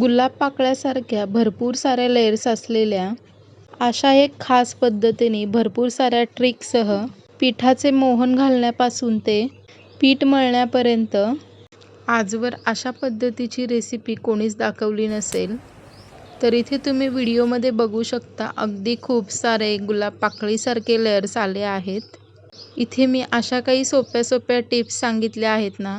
गुलाब पाकळ्यासारख्या भरपूर साऱ्या लेयर्स असलेल्या अशा एक खास पद्धतीने भरपूर साऱ्या ट्रिकसह पिठाचे मोहन घालण्यापासून ते पीठ मळण्यापर्यंत आजवर अशा पद्धतीची रेसिपी कोणीच दाखवली नसेल तर इथे तुम्ही व्हिडिओमध्ये बघू शकता अगदी खूप सारे गुलाब पाकळीसारखे लेयर्स आले आहेत. इथे मी अशा काही सोप्या सोप्या टिप्स सांगितल्या आहेत ना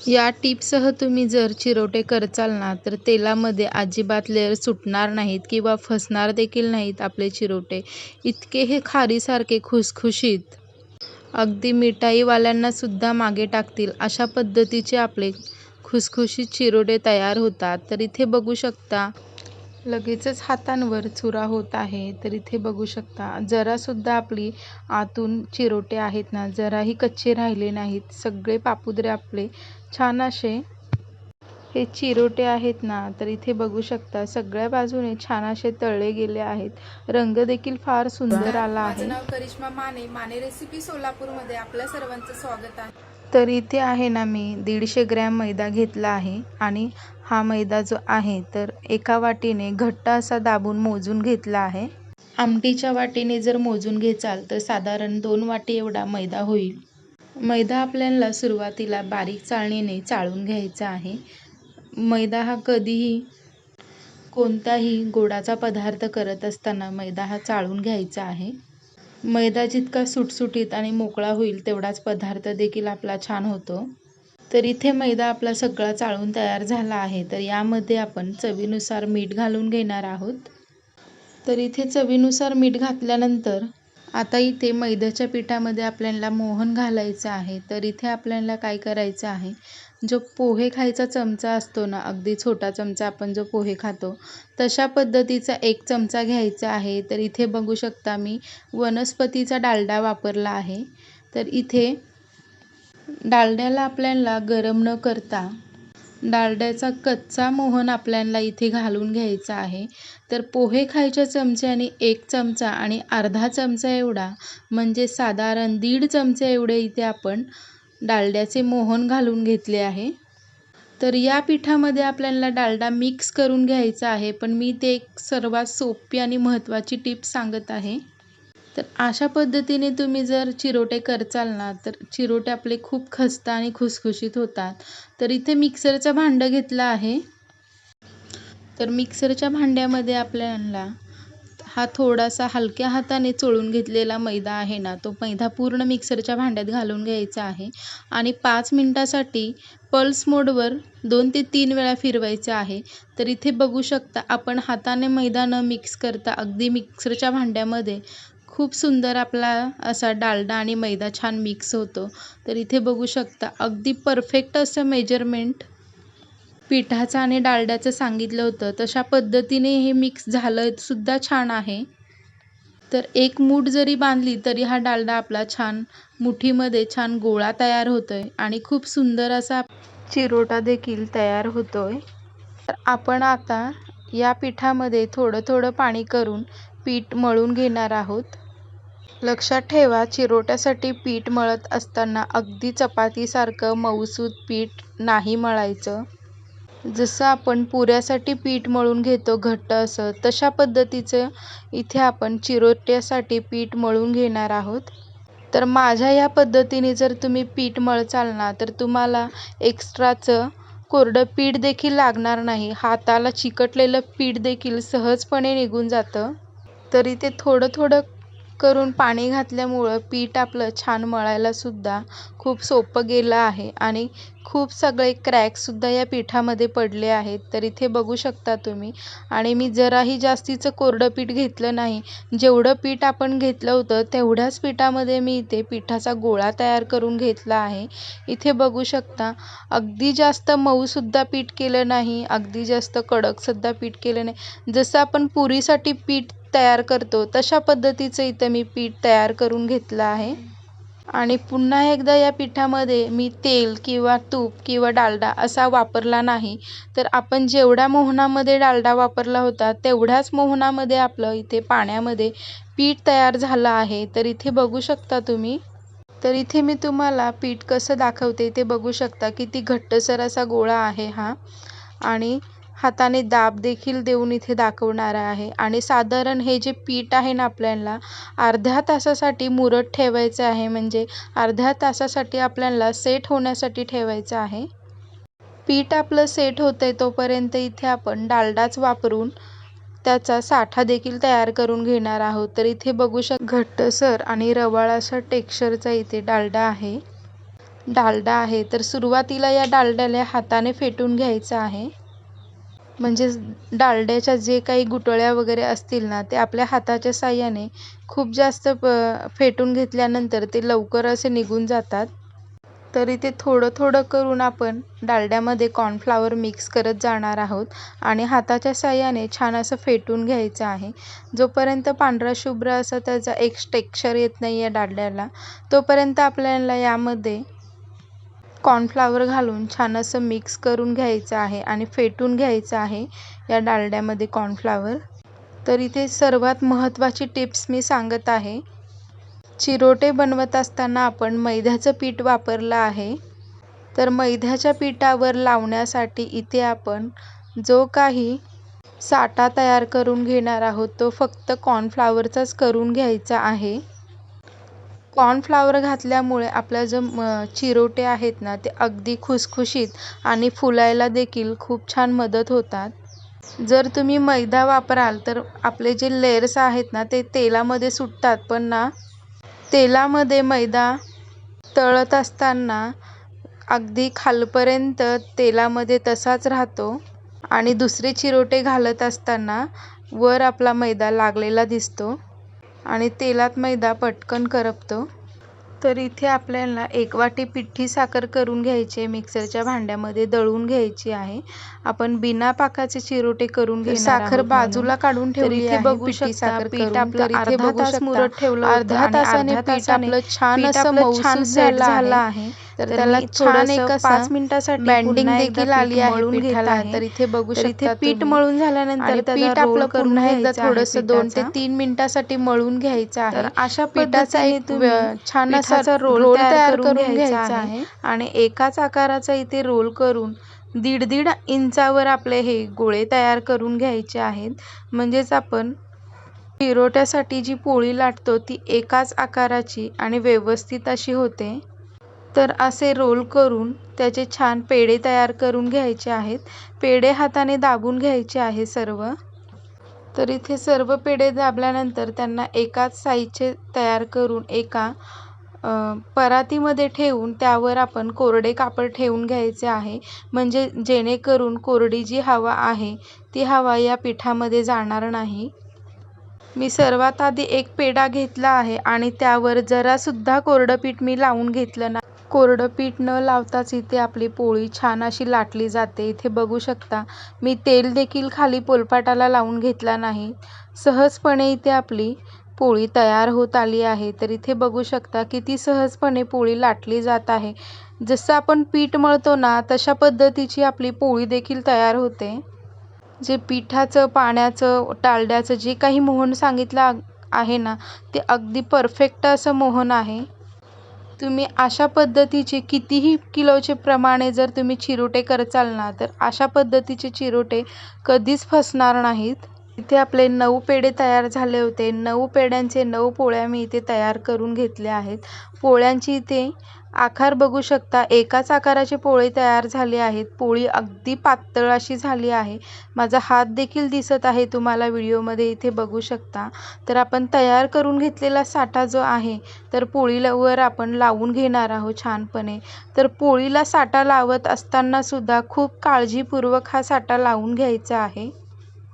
या टिपसह तुम्ही जर चिरोटे करचाल ना तर तेलामध्ये अजिबात लेअर सुटणार नाहीत किंवा फसणार देखील नाहीत आपले चिरोटे. इतके हे खारीसारखे खुसखुशीत. अगदी मिठाईवाल्यांना सुद्धा मागे टाकतील अशा पद्धतीचे आपले खुसखुशीत चिरोटे तयार होतात. तर इथे बघू शकता लगेचच हातांवर चुरा होत आहे. तर इथे बघू शकता जरासुद्धा आपली आतून चिरोटे आहेत ना जराही कच्चे राहिले नाहीत. सगळे पापुद्रे आपले छान असे हे चिरोटे आहेत ना तर इथे बघू शकता सगळ्या बाजूने छान असे तळले गेले आहेत. रंग देखील फार सुंदर आला आहे. नाव करिश्मा माने. माने रेसिपी सोलापूरमध्ये आपल्या सर्वांचं स्वागत आहे. तर इथे आहे ना मी दीडशे ग्रॅम मैदा घेतला आहे आणि हा मैदा जो आहे तर एका वाटीने घट्ट असा दाबून मोजून घेतला आहे. आमटीच्या वाटीने जर मोजून घेचाल तर साधारण दोन वाटी एवढा मैदा होईल. मैदा आपल्याला सुरुवातीला बारीक चाळणीने चाळून घ्यायचा आहे. मैदा हा कधीही कोणताही गोडाचा पदार्थ करत असताना मैदा हा चाळून घ्यायचा आहे. मैदा जितका सुटसुटीत आणि मोकळा होईल तेवढाच पदार्थ देखील आपला छान होतो. तर इथे मैदा आपला सगळा चाळून तयार झाला आहे. तर यामध्ये आपण चवीनुसार मीठ घालून घेणार आहोत. तर इथे चवीनुसार मीठ घातल्यानंतर आता इथे मैद्याच्या पिठामध्ये आपल्याला मोहन घालायचं आहे. तर इथे आपल्याला काय करायचं आहे? जो पोहे खायचा चमचा असतो ना अगदी छोटा चमचा आपण जो पोहे खातो तशा पद्धतीचा एक चमचा घ्यायचा आहे. तर इथे बघू शकता मी वनस्पतीचा डालडा वापरला आहे. तर इथे डालड्याला आपल्याला गरम न करता डालड्याचा कच्चा मोहन आपल्याला इथे घालून घ्यायचा आहे. तर पोहे खायच्या चमच्याने एक चमचा आणि अर्धा चमचा एवढा म्हणजे साधारण दीड चमचे एवढे इथे आपण डालड्याचे मोहन घालून घेतले आहे. तर या पिठामध्ये आपल्याला डालडा मिक्स करून घ्यायचा आहे पण मी ते एक सर्वात सोपी आणि महत्त्वाची टिप सांगत आहे. तर अशा पद्धतीने तुम्ही जर चिरोटे करचाल ना तर चिरोटे आपले खूप खस्ता आणि खुसखुशीत होतात. तर इथे मिक्सरचं भांडं घेतलं आहे. तर मिक्सरच्या भांड्यामध्ये आपल्याला हा थोडासा हलक्या हाताने चोळून घेतलेला मैदा आहे ना तो मैदा पूर्ण मिक्सरच्या भांड्यात घालून घ्यायचा आहे. आणि पाच मिनटासाठी पल्स मोडवर दोन ते तीन वेळा फिरवायचं आहे. तर इथे बघू शकता आपण हाताने मैदा न मिक्स करता अगदी मिक्सरच्या भांड्यामध्ये खूप सुंदर आपला असा डालडा आणि मैदा छान मिक्स होतो. तर इथे बघू शकता अगदी परफेक्ट असं मेजरमेंट पिठाचं आणि डालड्याचं सांगितलं होतं. तशा पद्धतीने हे मिक्स झालं सुद्धा छान आहे. तर एक मूठ जरी बांधली तरी हा डालडा आपला छान मुठीमध्ये छान गोळा तयार होतोय आणि खूप सुंदर असा चिरोटा देखील तयार होतोय. तर आपण आता या पिठामध्ये थोडं थोडं पाणी करून पीठ मळून घेणार आहोत. लक्षात ठेवा चिरोट्यासाठी पीठ मळत असताना अगदी चपातीसारखं मऊसूत पीठ नाही मळायचं. जसं आपण पुऱ्यासाठी पीठ मळून घेतो घट्ट असं तशा पद्धतीचं इथे आपण चिरोट्यासाठी पीठ मळून घेणार आहोत. तर माझ्या या पद्धतीने जर तुम्ही पीठ मळचाल ना तर तुम्हाला एक्स्ट्राचं कोरडं पीठ देखील लागणार नाही. हाताला चिकटलेलं पीठ देखील सहजपणे निघून जातं. तरी ते थोडं थोडं करून पाणी घातल्यामुळं पीठ आपलं छान मळायलासुद्धा खूप सोपं गेलं आहे. आणि खूप सगळे क्रॅकसुद्धा या पिठामध्ये पडले आहेत. तर इथे बघू शकता तुम्ही. आणि मी जराही जास्तीचं कोरडं पीठ घेतलं नाही. जेवढं पीठ आपण घेतलं होतं तेवढ्याच पिठामध्ये मी इथे पिठाचा गोळा तयार करून घेतला आहे. इथे बघू शकता अगदी जास्त मऊसुद्धा पीठ केलं नाही. अगदी जास्त कडकसुद्धा पीठ केलं नाही. जसं आपण पुरीसाठी पीठ तयार करतो. तशा पद्धतीचं इथं मी पीठ तयार करून घेतलं आहे. आणि पुन्हा एकदा या पिठामध्ये मी तेल किंवा तूप किंवा डालडा असा वापरला नाही. तर आपण जेवढ्या मोहनामध्ये डालडा वापरला होता तेवढ्याच मोहनामध्ये आपलं इथे पाण्यामध्ये पीठ तयार झालं आहे. तर इथे बघू शकता तुम्ही. तर इथे मी तुम्हाला पीठ कसं दाखवते ते बघू शकता. किती घट्टसर असा गोळा आहे हा. आणि हाताने दाब देखील देऊन इथे दाखवणार आहे. आणि साधारण हे जे पीठ आहे ना आपल्याला अर्ध्या तासासाठी मुरत ठेवायचं आहे. म्हणजे अर्ध्या तासासाठी आपल्याला सेट होण्यासाठी ठेवायचं आहे. पीठ आपलं सेट होतं आहे तोपर्यंत इथे आपण डालडाच वापरून त्याचा साठा देखील तयार करून घेणार आहोत. तर इथे बघू शक घट्टसर आणि रवाळ असा टेक्स्चरचा इथे डालडा आहे. डालडा आहे. तर सुरुवातीला या डालड्याला हाताने फेटून घ्यायचं आहे. म्हणजेच डालड्याच्या जे काही गुटळ्या वगैरे असतील ना ते आपल्या हाताच्या साह्याने खूप जास्त प फेटून घेतल्यानंतर ते लवकर असे निघून जातात. तरी ते थोडं थोडं करून आपण डालड्यामध्ये कॉर्नफ्लावर मिक्स करत जाणार आहोत आणि हाताच्या साह्याने छान असं फेटून घ्यायचं आहे. जोपर्यंत पांढरा शुभ्र असं त्याचा एक टेक्स्चर येत नाही आहे डालड्याला तोपर्यंत आपल्याला यामध्ये कॉर्नफ्लावर घालून छान असं मिक्स करून घ्यायचं आहे आणि फेटून घ्यायचं आहे या डालड्यामध्ये कॉर्नफ्लावर तर इथे सर्वात महत्त्वाची टिप्स मी सांगत आहे. चिरोटे बनवत असताना आपण मैद्याचं पीठ वापरलं आहे. तर मैद्याच्या पिठावर लावण्यासाठी इथे आपण जो काही साठा तयार करून घेणार आहोत तो फक्त कॉर्नफ्लावरचाच करून घ्यायचा आहे. कॉर्नफ्लावर घातल्यामुळे आपल्या जो चिरोटे आहेत ना ते अगदी खुसखुशीत आणि फुलायला देखील खूप छान मदत होतात. जर तुम्ही मैदा वापराल तर आपले जे लेयर्स आहेत ना ते तेलामध्ये सुटतात. पण ना तेलामध्ये मैदा तळत असताना अगदी खालपर्यंत तेलामध्ये तसाच राहतो आणि दुसरे चिरोटे घालत असताना वर आपला मैदा लागलेला दिसतो. आणि तेलात मैदा पटकन करपतो. तर इथे आपल्याला एक वाटी पिठी साखर करून घ्यायची आहे. मिक्सरच्या भांड्यामध्ये दळून घ्यायची आहे. आपण बिना पाकाचे चिरोटे करून घेणार साखर बाजूला काढून ठेवली इथे बघू शकता पीठ आपलं अर्धा तास मुरत ठेवलं अर्ध्या तासाने पीठ आपलं छान असं मऊसूत झालं आहे. तर त्याला छान एक पाच मिनिटासाठी बँडिंग देखील आली आहे पिठाला तर इथे बघू शकता पीठ मळून झाल्यानंतर पीठ आपलं पुन्हा एकदा थोडंसं दोन ते तीन मिनिटासाठी मळून घ्यायचं आहे. अशा पिठाचा एक छान असा रोल तयार करून घ्यायचा आहे. आणि एकाच आकाराचा इथे रोल करून दीड दीड इंचावर आपले हे गोळे तयार करून घ्यायचे आहेत. म्हणजेच आपण चिरोट्यासाठी जी पोळी लाटतो ती एकाच आकाराची आणि व्यवस्थित अशी होते. तर असे रोल करून त्याचे छान पेढे तयार करून घ्यायचे आहेत. पेढे हाताने दाबून घ्यायचे आहे सर्व. तर इथे सर्व पेढे दाबल्यानंतर त्यांना एकाच साईजचे तयार करून एका परातीमध्ये ठेवून त्यावर आपण कोरडे कापड ठेवून घ्यायचे आहे. म्हणजे जेणेकरून कोरडी जी हवा आहे ती हवा या पिठामध्ये जाणार नाही. मी सर्वात आधी एक पेढा घेतला आहे आणि त्यावर जरासुद्धा कोरडं पीठ मी लावून घेतलं नाही कोरडं पीठ न लावताच इथे आपली पोळी छान अशी लाटली जाते. इथे बघू शकता मी तेल देखील खाली पोलपाटाला लावून घेतला नाही. सहजपणे इथे आपली पोळी तयार होत आली आहे. तर इथे बघू शकता किती सहजपणे पोळी लाटली जात आहे. जसं आपण पीठ मळतो ना तशा पद्धतीची आपली पोळी देखील तयार होते. जे पिठाचं पाण्याचं डालड्याचं जे काही मोहन सांगितलं आहे ना ते अगदी परफेक्ट असं मोहन आहे. तुम्ही अशा पद्धतीचे कितीही किलोचे प्रमाणे जर तुम्ही चिरोटे करचाल ना तर अशा पद्धतीचे चिरोटे कधीच फसणार नाहीत. इथे आपले नऊ पेढे तयार झाले होते. नऊ पेढ्यांचे नऊ पोळ्या मी इथे तयार करून घेतल्या आहेत. पोळ्यांची इथे आकार बघू शकता. एकाच आकाराचे पोळे तयार झाले आहेत. पोळी अगदी पातळ अशी झाली आहे. माझा हात देखील दिसत आहे तुम्हाला व्हिडिओमध्ये. इथे बघू शकता. तर आपण तयार करून घेतलेला साठा जो आहे तर पोळीवर आपण लावून घेणार आहोत छानपणे. तर पोळीला साठा लावत असताना सुद्धा खूप काळजीपूर्वक हा साठा लावून घ्यायचा आहे.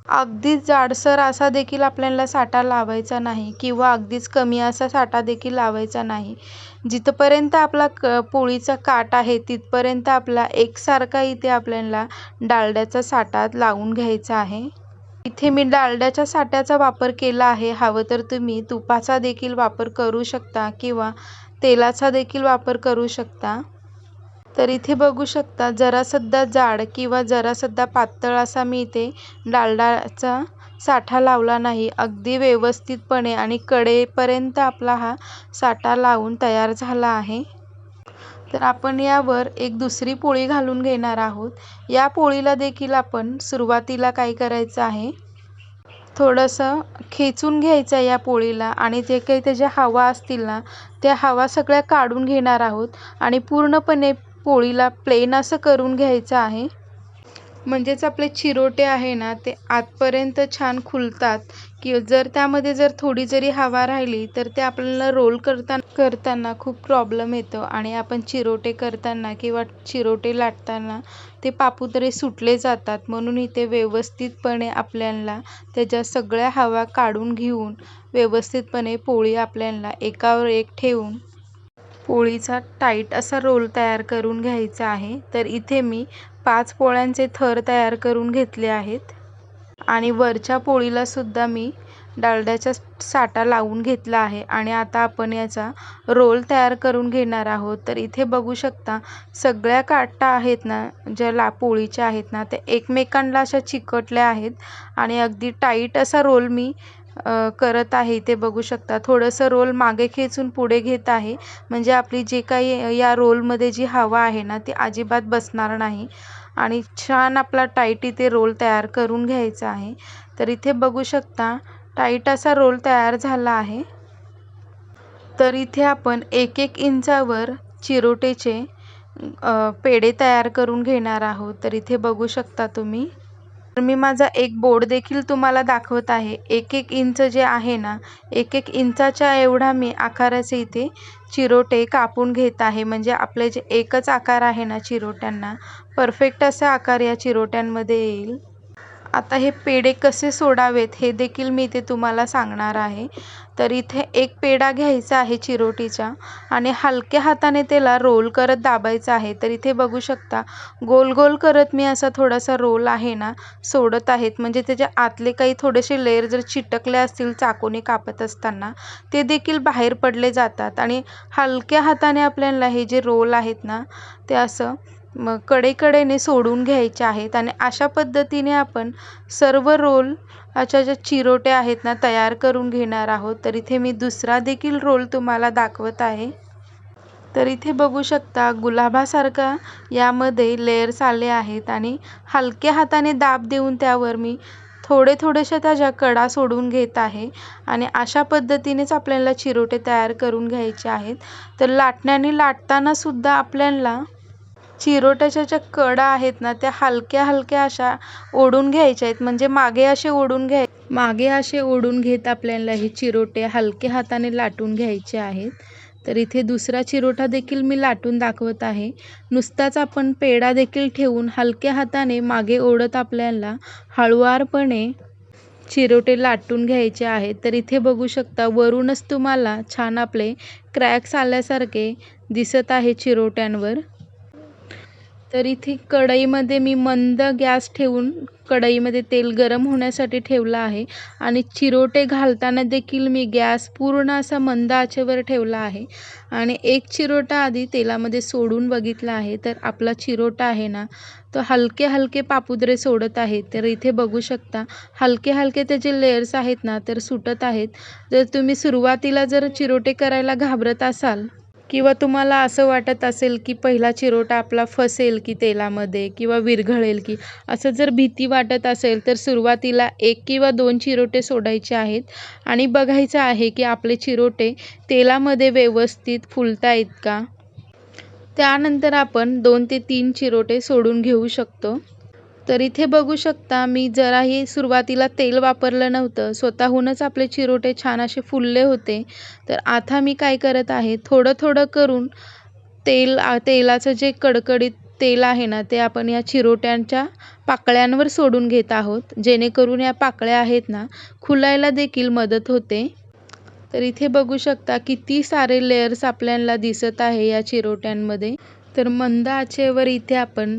अगदीच जाडसर असा देखील आपल्याला साठा लावायचा नाही किंवा अगदीच कमी असा साठा देखील लावायचा नाही. जिथपर्यंत आपला क पोळीचा काठ आहे तिथपर्यंत आपला एकसारखा इथे आपल्याला डालड्याचा साठा लावून घ्यायचा आहे. इथे मी डालड्याच्या साठ्याचा वापर केला आहे. हवं तर तुम्ही तुपाचा देखील वापर करू शकता किंवा तेलाचा देखील वापर करू शकता. तर इथे बघू शकता जरासुद्धा जाड किंवा जरासुद्धा पातळ असा मी इथे डालडाचा साठा लावला नाही. अगदी व्यवस्थितपणे आणि कडेपर्यंत आपला हा साठा लावून तयार झाला आहे. तर आपण यावर एक दुसरी पोळी घालून घेणार आहोत. या पोळीला देखील आपण सुरुवातीला काय करायचं आहे? थोडंसं खेचून घ्यायचं आहे या पोळीला आणि जे काही त्याच्या हवा असतील ना त्या हवा सगळ्या काढून घेणार आहोत आणि पूर्णपणे पोळीला प्लेन असं करून घ्यायचं आहे. म्हणजेच आपले चिरोटे आहे ना ते आतपर्यंत छान खुलतात. की जर त्यामध्ये जर थोडी जरी हवा राहिली तर ते आपल्याला रोल करता करताना खूप प्रॉब्लेम येतो. आणि आपण चिरोटे करताना किंवा चिरोटे लाटताना ते पापुद्रे सुटले जातात. म्हणून इथे व्यवस्थितपणे आपल्याला त्याच्या सगळ्या हवा काढून घेऊन व्यवस्थितपणे पोळी आपल्याला एकावर एक ठेवून पोळीचा टाईट असा रोल तयार करून घ्यायचा आहे. तर इथे मी पाच पोळ्यांचे थर तयार करून घेतले आहेत. आणि वरच्या पोळीला सुद्धा मी डालड्याचा साठा लावून घेतला आहे. आणि आता आपण याचा रोल तयार करून घेणार आहोत. तर इथे बघू शकता सगळ्या काटा आहेत ना ज्या ला पोळीच्या आहेत ना त्या एकमेकांना अशा चिकटल्या आहेत. आणि अगदी टाईट असा रोल मी करत आहे ते बघू शकता. थोडंसं रोल मागे खेचून पुढे घेत आहे. म्हणजे आपली जे काही या रोलमध्ये जी हवा आहे ना ती अजिबात बसणार नाही. आणि छान आपला टाईट इथे रोल तयार करून घ्यायचा आहे. तर इथे बघू शकता टाईट असा रोल तयार झाला आहे. तर इथे आपण एक एक इंचावर चिरोटेचे पेढे तयार करून घेणार आहोत. तर इथे बघू शकता तुम्ही. तर मी माझा एक बोर्ड देखील तुम्हाला दाखवत आहे. एक एक इंच जे आहे ना एक एक इंचाच्या एवढा मी आकाराचे इथे चिरोटे कापून घेत आहे. म्हणजे आपले जे एकच आकार आहे ना चिरोट्यांना परफेक्ट असा आकार या चिरोट्यांमध्ये येईल. आता हे पेढे कसे सोडावेत हे देखील मी इथे तुम्हाला सांगणार आहे. तर इथे एक पेढा घ्यायचा आहे चिरोटीचा आणि हलक्या हाताने त्याला रोल करत दाबायचा आहे. तर इथे बघू शकता गोल गोल करत मी असा थोडासा रोल आहे ना सोडत आहेत. म्हणजे त्याच्या आतले काही थोडेसे लेअर जर चिटकले असतील चाकूने कापत असताना ते देखील बाहेर पडले जातात. आणि हलक्या हाताने आपल्याला हे जे रोल आहेत ना ते असं मग कडेकडेने सोडून घ्यायचे आहेत आणि अशा पद्धतीने आपण सर्व रोल अशा ज्या चिरोटे आहेत ना तयार करून घेणार आहोत. तर इथे मी दुसरा देखील रोल तुम्हाला दाखवत आहे. तर इथे बघू शकता गुलाबासारखा यामध्ये लेयर्स आले आहेत आणि हलक्या हाताने दाब देऊन त्यावर मी थोडे थोडेशा त्याच्या कडा सोडून घेत आहे आणि अशा पद्धतीनेच आपल्याला चिरोटे तयार करून घ्यायचे आहेत. तर लाटण्याने लाटताना सुद्धा आपल्याला चिरोट्याच्या ज्या कडा आहेत ना त्या हलक्या हलक्या अशा ओढून घ्यायच्या आहेत. म्हणजे मागे असे ओढून घ्याय मागे असे ओढून घेत आपल्याला हे चिरोटे हलक्या हाताने लाटून घ्यायचे आहेत. तर इथे दुसरा चिरोटा देखील मी लाटून दाखवत आहे. नुसताच आपण पेढा देखील ठेवून हलक्या हाताने मागे ओढत आपल्याला हळुवारपणे चिरोटे लाटून घ्यायचे आहेत. तर इथे बघू शकता वरूनच तुम्हाला छान आपले क्रॅक्स आल्यासारखे दिसत आहे चिरोट्यांवर. तर इथे कढईमध्ये मी मंद गॅस ठेवून कढईमध्ये तेल गरम होण्यासाठी ठेवलं आहे. आणि चिरोटे घालताना देखील मी गॅस पूर्ण असा मंद आचेवर ठेवला आहे. आणि एक चिरोटा आधी तेलामध्ये सोडून बघितला आहे. तर आपला चिरोटा आहे ना तो हलके हलके पापुद्रे सोडत आहे. तर इथे बघू शकता हलके हलके त्याचे लेयर्स आहेत ना तर सुटत आहेत. जर तुम्ही सुरुवातीला जर चिरोटे करायला घाबरत असाल किंवा तुम्हाला असं वाटत असेल की पहिला चिरोटा आपला फसेल की तेलामध्ये किंवा विरघळेल की असं जर भीती वाटत असेल तर सुरुवातीला एक किंवा दोन चिरोटे सोडायचे आहेत. आणि बघायचं आहे की आपले चिरोटे तेलामध्ये व्यवस्थित फुलत आहेत का? त्यानंतर आपण दोन ते तीन चिरोटे सोडून घेऊ शकतो. तर इथे बघू शकता मी जराही सुरुवातीला तेल वापरलं नव्हतं. स्वतःहूनच आपले चिरोटे छान असे फुलले होते. तर आता मी काय करत आहे थोडं थोडं करून तेल तेलाचं जे कडकडीत तेल आहे ना ते आपण या चिरोट्यांच्या पाकळ्यांवर सोडून घेत आहोत. जेणेकरून या पाकळ्या आहेत ना खुलायला देखील मदत होते. तर इथे बघू शकता किती सारे लेयर्स आपल्याला दिसत आहे या चिरोट्यांमध्ये. तर मंद आचेवर इथे आपण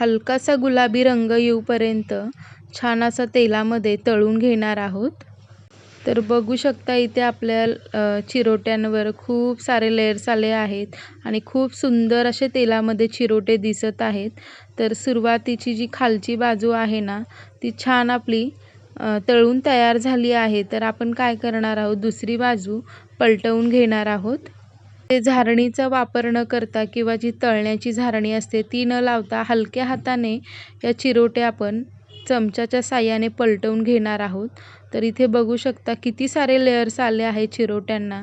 हलकासा गुलाबी रंग येऊपर्यंत छान असा तेलामध्ये तळून घेणार आहोत. तर बघू शकता इथे आपल्या चिरोट्यांवर खूप सारे लेयर्स आले आहेत आणि खूप सुंदर असे तेलामध्ये चिरोटे दिसत आहेत. तर सुरुवातीची जी खालची बाजू आहे ना ती छान आपली तळून तयार झाली आहे. तर आपण काय करणार आहोत? दुसरी बाजू पलटवून घेणार आहोत. ते झारणीचा वापर न करता किंवा जी तळण्याची झारणी असते ती न लावता हलक्या हाताने या चिरोटे आपण चमच्याच्या साह्याने पलटवून घेणार आहोत. तर इथे बघू शकता किती सारे लेयर्स आले आहे चिरोट्यांना.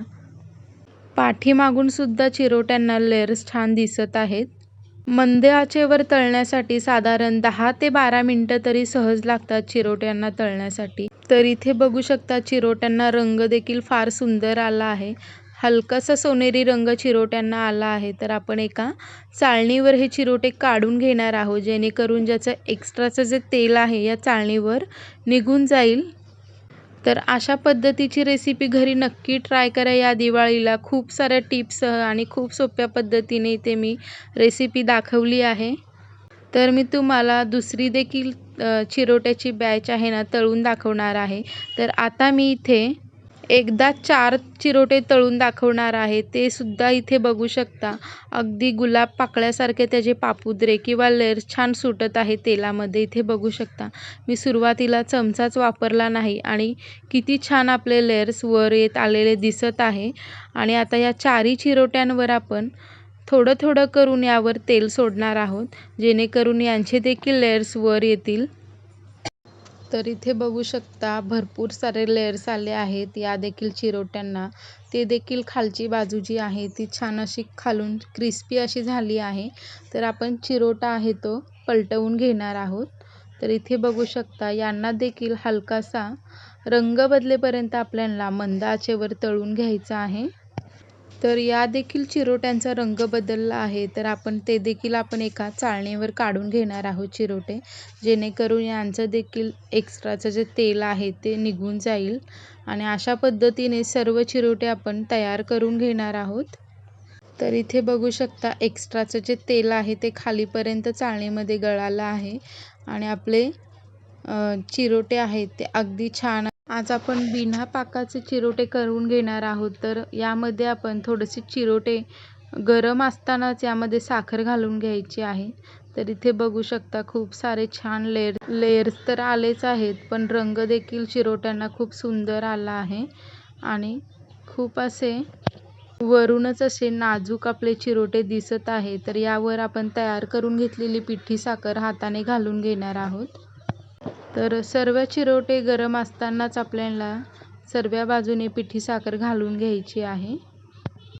पाठीमागून सुद्धा चिरोट्यांना लेयर्स छान दिसत आहेत. मंद आचेवर तळण्यासाठी साधारण दहा ते बारा मिनटं तरी सहज लागतात चिरोट्यांना तळण्यासाठी. तर इथे बघू शकता चिरोट्यांना रंग देखील फार सुंदर आला आहे. हलकासा सोनेरी रंग चिरोट्यांना आला आहे तर आपण एका चाळणीवर हे चिरोटे काढून घेणार आहोत जेणेकरून ज्याचं एक्स्ट्राचं जे तेल आहे या चाळणीवर निघून जाईल. तर अशा पद्धतीची रेसिपी घरी नक्की ट्राय करा या दिवाळीला. खूप साऱ्या टिप्ससह आणि खूप सोप्या पद्धतीने इथे मी रेसिपी दाखवली आहे. तर मी तुम्हाला दुसरी देखील चिरोट्याची बॅच आहे ना तळून दाखवणार आहे. तर आता मी इथे एकदा चार चिरोटे तळून दाखवणार आहे. ते सुद्धा इथे बघू शकता. अगदी गुलाब पाकळ्यासारखे त्याचे पापुद्रे किंवा लेअर्स छान सुटत आहे तेलामध्ये. इथे बघू शकता. मी सुरुवातीला चमचाच वापरला नाही आणि किती छान आपले लेअर्स वर येत आलेले दिसत आहे. आणि आता या चारही चिरोट्यांवर आपण थोडं थोडं करून यावर तेल सोडणार आहोत. जेणेकरून यांचे देखील लेअर्स वर येतील. तर इथे बघू शकता भरपूर सारे लेयर्स आले आहेत. या देखील चिरोट्यांना. ते देखील खालची बाजू जी आहे ती छान अशी खालून क्रिस्पी अशी झाली आहे. तर आपण चिरोटा आहे तो पलटवून घेणार आहोत. तर इथे बघू शकता यांना देखील हलकासा रंग बदलेपर्यंत आपल्याला मंद आचेवर तळून घ्यायचा आहे. तर या देखील चिरोट्यांचा रंग बदलला आहे. तर आपण ते देखील आपण एका चाळणीवर काढून घेणार आहोत चिरोटे. जेणेकरून यांचं देखील एक्स्ट्राचं जे तेल आहे ते निघून जाईल. आणि अशा पद्धतीने सर्व चिरोटे आपण तयार करून घेणार आहोत. तर इथे बघू शकता एक्स्ट्राचं जे तेल आहे ते खालीपर्यंत चाळणीमध्ये गळालं आहे. आणि आपले चिरोटे आहेत ते अगदी छान आज आपण बिना पाकाचे चिरोटे करून घेणार आहोत. तर यामध्ये आपण थोडेसे चिरोटे गरम असतानाच यामध्ये साखर घालून घ्यायची आहे. तर इथे बघू शकता खूप सारे छान लेअर लेयर्स तर आलेच आहेत पण रंग देखील चिरोट्यांना खूप सुंदर आला आहे. आणि खूप असे वरूनच असे नाजूक आपले चिरोटे दिसत आहे. तर यावर आपण तयार करून घेतलेली पिठी साखर हाताने घालून घेणार आहोत. तर सर्व चिरोटे गरम असतानाच आपल्याला सर्व बाजूने पिठी साखर घालून घ्यायची आहे.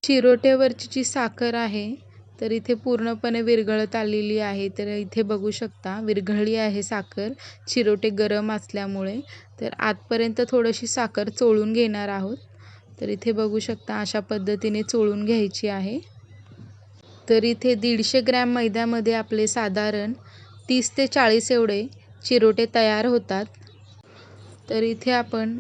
चिरोट्यावरची जी साखर आहे तर इथे पूर्णपणे विरघळत आलेली आहे. तर इथे बघू शकता विरघळली आहे साखर. चिरोटे गरम असल्यामुळे. तर आतपर्यंत थोडीशी साखर चोळून घेणार आहोत. तर इथे बघू शकता अशा पद्धतीने चोळून घ्यायची आहे. तर इथे दीडशे ग्रॅम मैद्यामध्ये आपले साधारण तीस ते चाळीस एवढे चिरोटे तयार होतात. तर इथे आपण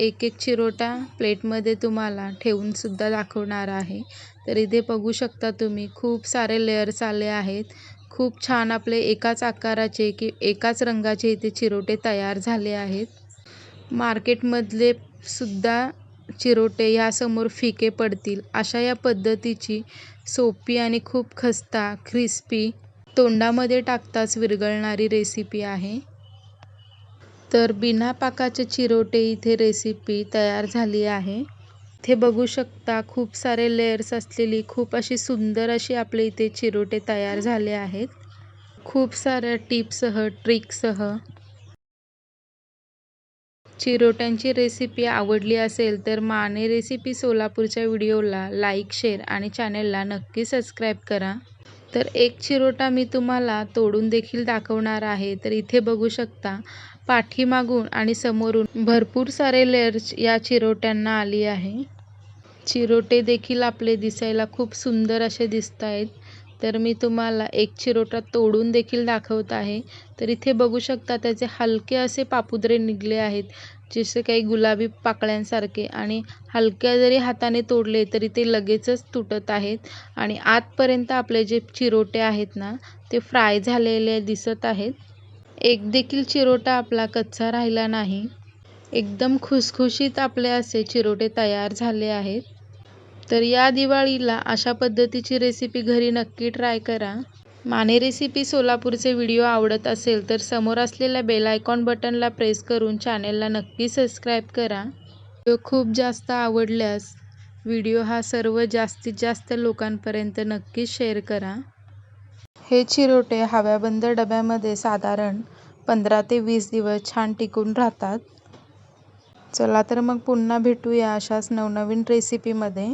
एक एक चिरोटा प्लेटमध्ये तुम्हाला ठेवून सुद्धा दाखवणार आहे. तर इथे बघू शकता तुम्ही खूप सारे लेयर्स आले आहेत. खूप छान आपले एकाच आकाराचे की एकाच रंगाचे इथे चिरोटे तयार झाले आहेत. मार्केटमधले सुद्धा चिरोटे यासमोर फिके पडतील. अशा या पद्धतीची सोपी आणि खूप खस्ता क्रिस्पी तोंडामध्ये टाकताच विरघळणारी रेसिपी आहे. तर बिना पाकाचे चिरोटे इथे रेसिपी तयार झाली आहे. इथे बघू शकता खूप सारे लेयर्स असलेली खूप अशी सुंदर अशी आपले इथे चिरोटे तयार झाले आहेत. खूप साऱ्या टिप्ससह ट्रिकसह चिरोट्यांची रेसिपी आवडली असेल तर माने रेसिपी सोलापूरच्या व्हिडिओला लाईक शेअर आणि चॅनेलला नक्की सबस्क्राईब करा. तर एक चिरोटा मी तुम्हाला तोडून देखील दाखवणार आहे. तर इथे बघू शकता पाठीमागून आणि समोरून भरपूर सारे लेअर्स या चिरोट्यांना आली आहे. चिरोटे देखील आपले दिसायला खूप सुंदर असे दिसत आहेत. तर मी तुम्हाला एक चिरोटा तोडून देखील दाखवत आहे. तर इथे बघू शकता त्याचे हलके असे पापुद्रे निघले आहेत. जसे काही गुलाबी पाकळ्यांसारखे आणि हलक्या जरी हाताने तोडले तरी ते लगेचच तुटत आहेत. आणि आतपर्यंत आपले जे चिरोटे आहेत ना ते फ्राय झालेले दिसत आहेत. एक देखील चिरोटा आपला कच्चा राहिला नाही. एकदम खुसखुशीत आपले असे चिरोटे तयार झाले आहेत. तर या दिवाळीला अशा पद्धतीची रेसिपी घरी नक्की ट्राय करा. माने रेसिपी सोलापूरचे व्हिडिओ आवडत असेल तर समोर असलेल्या बेल आयकॉन बटनला प्रेस करून चॅनेलला नक्की सबस्क्राईब करा. व्हिडिओ खूप जास्त आवडल्यास व्हिडिओ हा सर्व जास्तीत जास्त लोकांपर्यंत नक्कीच शेअर करा. हे चिरोटे हव्याबंद डब्यामध्ये साधारण पंधरा ते वीस दिवस छान टिकून राहतात. चला तर मग पुन्हा भेटूया अशाच नवनवीन रेसिपीमध्ये